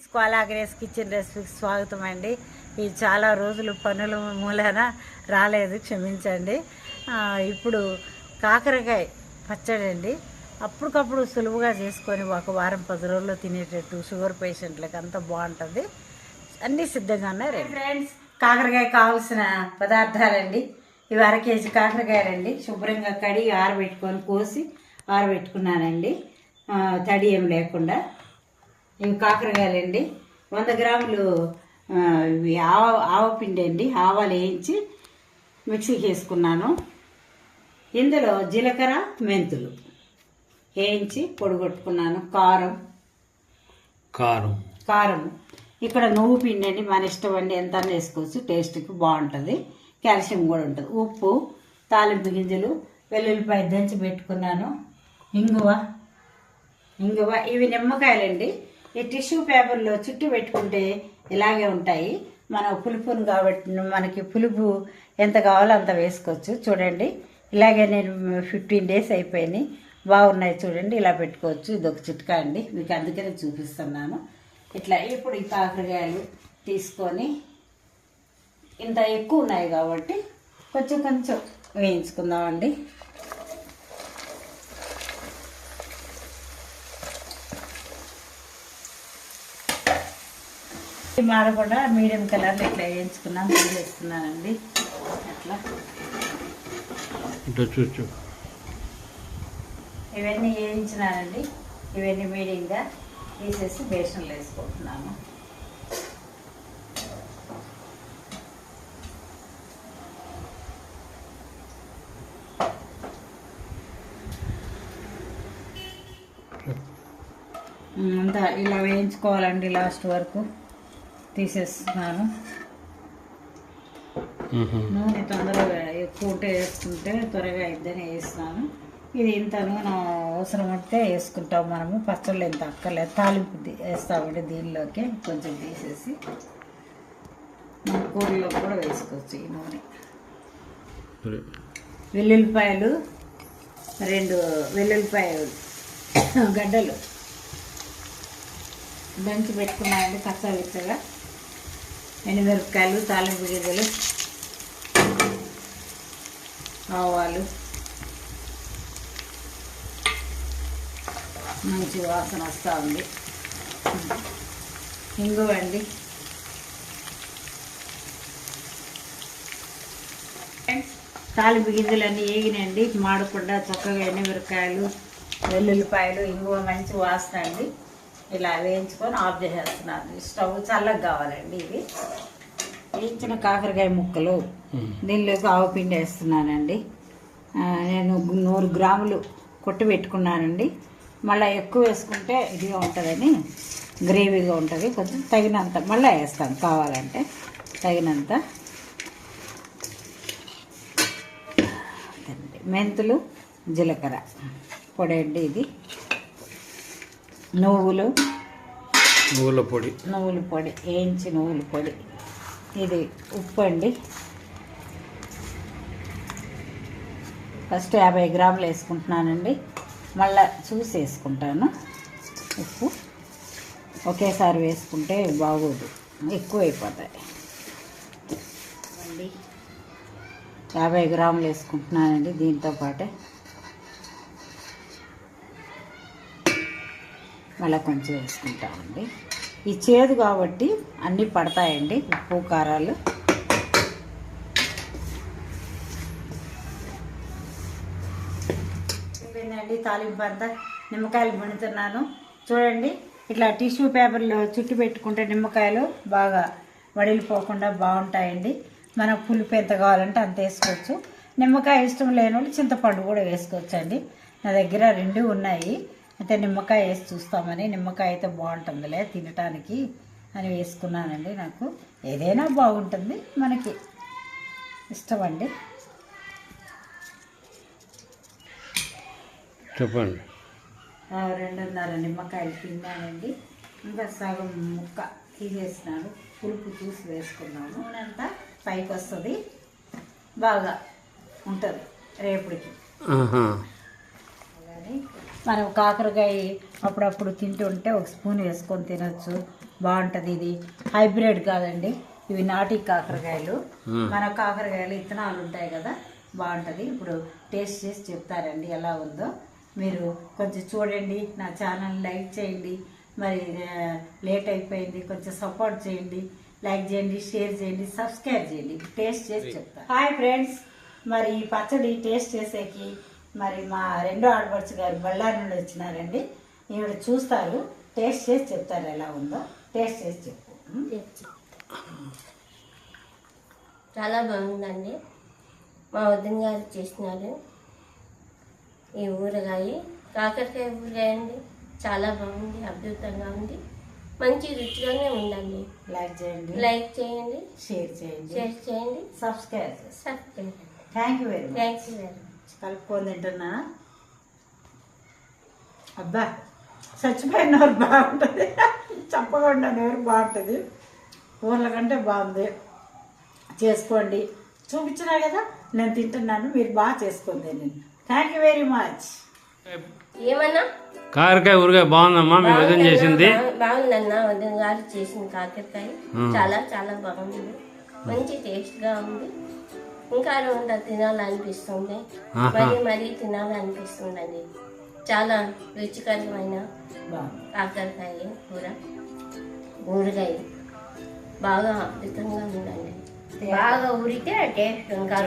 స్క్వాలాగ్రేస్ kitchen రెసిపీకి స్వాగతం అండి. ఈ చాలా రోజులు పనుల మూలాన రాలేదు క్షమించండి. ఇప్పుడు కాకరకాయ పచ్చడి అండి. అప్పటికప్పుడు సులువుగా చేసుకొని ఒక వారం పది రోజుల్లో తినేటట్టు షుగర్ పేషెంట్లకు అంతా బాగుంటుంది. అన్నీ సిద్ధంగా ఉన్నాయి రండి ఫ్రెండ్స్. కాకరకాయ కావాల్సిన పదార్థాలండి. ఇవి అర కేజీ కాకరకాయలండి. శుభ్రంగా కడిగి ఆరబెట్టుకొని కోసి ఆరబెట్టుకున్నానండి. తడి ఏం లేకుండా. ఇవి కాకరకాయలండి. వంద గ్రాములు ఇవి ఆవ ఆవపిండి అండి. ఆవాలు వేయించి మిక్సీకి వేసుకున్నాను. ఇందులో జీలకర్ర మెంతులు వేయించి పొడిగొట్టుకున్నాను కారం. కారం. కారం. ఇక్కడ నువ్వు పిండి అండి మన ఇష్టం అండి. ఎంత వేసుకోవచ్చు. టేస్ట్కి బాగుంటుంది. కాల్షియం కూడా ఉంటుంది. ఉప్పు తాలింపు గింజలు వెల్లుల్లిపాయ దంచి పెట్టుకున్నాను. ఇంగువ. ఇంగువ. ఇవి నిమ్మకాయలండి. ఈ టిష్యూ పేపర్లో చుట్టూ పెట్టుకుంటే ఇలాగే ఉంటాయి. మన పులుపును కాబట్టి మనకి పులుపు ఎంత కావాలో అంత వేసుకోవచ్చు. చూడండి. ఇలాగే నేను ఫిఫ్టీన్ డేస్ అయిపోయినాయి బాగున్నాయి చూడండి. ఇలా పెట్టుకోవచ్చు. ఇది ఒక చిట్కా అండి. మీకు అందుకనే చూపిస్తున్నాను. ఇట్లా ఇప్పుడు ఈ కాకరకాయలు తీసుకొని ఇంత ఎక్కువ ఉన్నాయి కాబట్టి కొంచెం కొంచెం వేయించుకుందామండి. ఇది మాడకుండా మీడియం కలర్లో ఇట్లా వేయించుకున్నాం వేస్తున్నానండి అట్లా. చూచు. ఇవన్నీ వేయించినానండి. ఇవన్నీ మీడియంగా తీసేసి బేసన్లో వేసుకుంటున్నాను. ఉమ్, అంతా ఇలా వేయించుకోవాలండి లాస్ట్ వరకు. తీసేస్తున్నాను. నూనె తొందరగా ఎక్కువ ఉంటే వేసుకుంటే త్వరగా అయిద్దని వేసినాను. ఇది ఇంత నూనె అవసరం ఉంటే వేసుకుంటాం మనము. పచ్చళ్ళు ఇంత అక్కర్లేదు. తాలింపు వేస్తామంటే దీనిలోకి. కొంచెం తీసేసి మన కూరలో కూడా వేసుకోవచ్చు ఈ నూనె. వెల్లుల్లిపాయలు రెండు వెల్లుల్లిపాయలు గడ్డలు. దంచి పెట్టుకున్నాయండి కచ్చావిచ్చగా ఎండుమిరపకాయలు తాలింపు గింజలు ఆవాలు మంచి వాసన వస్తూ ఉంది. ఇంగువండి. తాలింపు గింజలన్నీ వేగినండి మాడకుండా చక్కగా ఎండుమిరపకాయలు వెల్లుల్లిపాయలు ఇంగువ మంచి వాసన అండి. ఇలా వేయించుకొని ఆఫ్ చేసేస్తున్నాను స్టవ్ చల్లగా కావాలండి ఇవి. వేయించిన కాకరకాయ ముక్కలు దీనిలోకి ఆవు పిండి వేస్తున్నానండి. నేను నూరు గ్రాములు కొట్టి పెట్టుకున్నానండి. మళ్ళీ ఎక్కువ వేసుకుంటే ఇదిగా ఉంటుందని గ్రేవీగా ఉంటుంది. కొంచెం తగినంత మళ్ళీ వేస్తాను కావాలంటే తగినంత. మెంతులు జీలకర్ర పొడి అండి ఇది. నువ్వులు. నువ్వుల పొడి. నువ్వుల పొడి వేయించి నువ్వుల పొడి. ఇది ఉప్పు అండి. ఫస్ట్ యాభై గ్రాములు వేసుకుంటున్నానండి. మళ్ళా చూసి వేసుకుంటాను. ఉప్పు. ఒకేసారి వేసుకుంటే బాగోదు. ఎక్కువ అయిపోతాయి యాభై గ్రాములు వేసుకుంటున్నానండి దీంతో పాటే. మళ్ళీ కొంచెం వేసుకుంటామండి. ఈ చేదు కాబట్టి అన్నీ పడతాయండి ఉప్పు కారాలు. అయిపోయిందండి తాలింపు అంతా. నిమ్మకాయలు వండుతున్నాను చూడండి ఇట్లా టిష్యూ పేపర్లో చుట్టు పెట్టుకుంటే నిమ్మకాయలు బాగా వడిలిపోకుండా బాగుంటాయండి. మనకు పులుపు ఎంత కావాలంటే అంత వేసుకోవచ్చు. నిమ్మకాయ ఇష్టం లేని వాళ్ళు చింతపండు కూడా వేసుకోవచ్చండి. నా దగ్గర రెండు ఉన్నాయి. అయితే నిమ్మకాయ వేసి చూస్తామని నిమ్మకాయ అయితే బాగుంటుందిలే తినటానికి అని వేసుకున్నానండి నాకు. ఏదైనా బాగుంటుంది మనకి. ఇష్టం అండి చెప్పండి రెండున్నర నిమ్మకాయలు తిన్నానండి. ఇంకా సగం ముక్క తీసేసినాను. పులుపు చూసి వేసుకున్నాను. నూనె అంతా పైకి వస్తుంది. బాగా ఉంటుంది రేపటికి ఆహా. మనం కాకరకాయ అప్పుడప్పుడు తింటుంటే ఒక స్పూన్ వేసుకొని తినొచ్చు. బాగుంటుంది ఇది. హైబ్రిడ్ కాదండి. ఇవి నాటి కాకరకాయలు. మన కాకరకాయలు ఇత్తనాలు ఉంటాయి కదా బాగుంటుంది. ఇప్పుడు టేస్ట్ చేసి చెప్తారండి ఎలా ఉందో. మీరు కొంచెం చూడండి నా ఛానల్ లైక్ చేయండి. మరి లేట్ అయిపోయింది కొంచెం సపోర్ట్ చేయండి లైక్ చేయండి షేర్ చేయండి సబ్స్క్రైబ్ చేయండి. టేస్ట్ చేసి చెప్తాను హాయ్ ఫ్రెండ్స్. మరి ఈ పచ్చడి టేస్ట్ చేసేకి మరి మా రెండో ఆడపడుచు గారు బళ్ళారి నుండి వచ్చినారండి. ఈవిడ చూస్తారు టేస్ట్ చేసి చెప్తారు ఎలా ఉందో. టేస్ట్ చేసి చెప్పు? చాలా బాగుందండి. మా వదిన గారు చేసినారు. ఈ ఊరగాయ కాకరకాయ ఊరగాయ అండి చాలా బాగుంది అద్భుతంగా ఉంది. మంచి రుచిగానే ఉందండి. లైక్ చేయండి. లైక్ చేయండి. షేర్ చేయండి. షేర్ చేయండి. సబ్స్క్రైబ్ చేయండి. Subscribe thank you very much thanks very కలుపుకొని తింటున్నా. అబ్బా చచ్చిపోయిన నోరు బాగుంటుంది. చెప్పకుండా నోరు బాగుంటుంది. ఊర్ల కంటే బాగుంది. చేసుకోండి. చూపించినా కదా నేను తింటున్నాను మీరు బాగా చేసుకోండి నేను థ్యాంక్ యూ వెరీ మచ్ ఏమన్నా? కాకరకాయ ఊరగాయ బాగుందమ్మా మీ వదిన చేసింది. బాగు- బాగుందన్న వదిన గారు చేసిన కాకరకాయ. చాలా చాలా బాగుంది. మంచి టేస్ట్గా ఉంది. ఇంకా రెండు తినాలనిపిస్తుంది. మరి మరీ తినాలనిపిస్తుందండి. చాలా రుచికరమైన కాకరకాయ కూర. ఊరగాయ. బాగా అద్భుతంగా ఉందండి. బాగా ఉడితే టేస్ట్ ఇంకా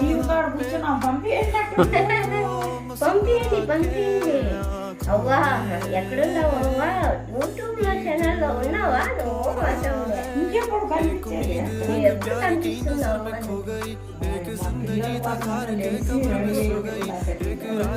టీవీ కాడ కూర్చున్నాం పంపించండి పంపించండి అవ్వా ఎక్కడున్నావు అవ్వా? యూట్యూబ్లో ఛానల్లో ఉన్నావా నువ్వు ఇంకెప్పుడు కనిపించేది నువ్వు ఎప్పుడు కనిపిస్తున్నావు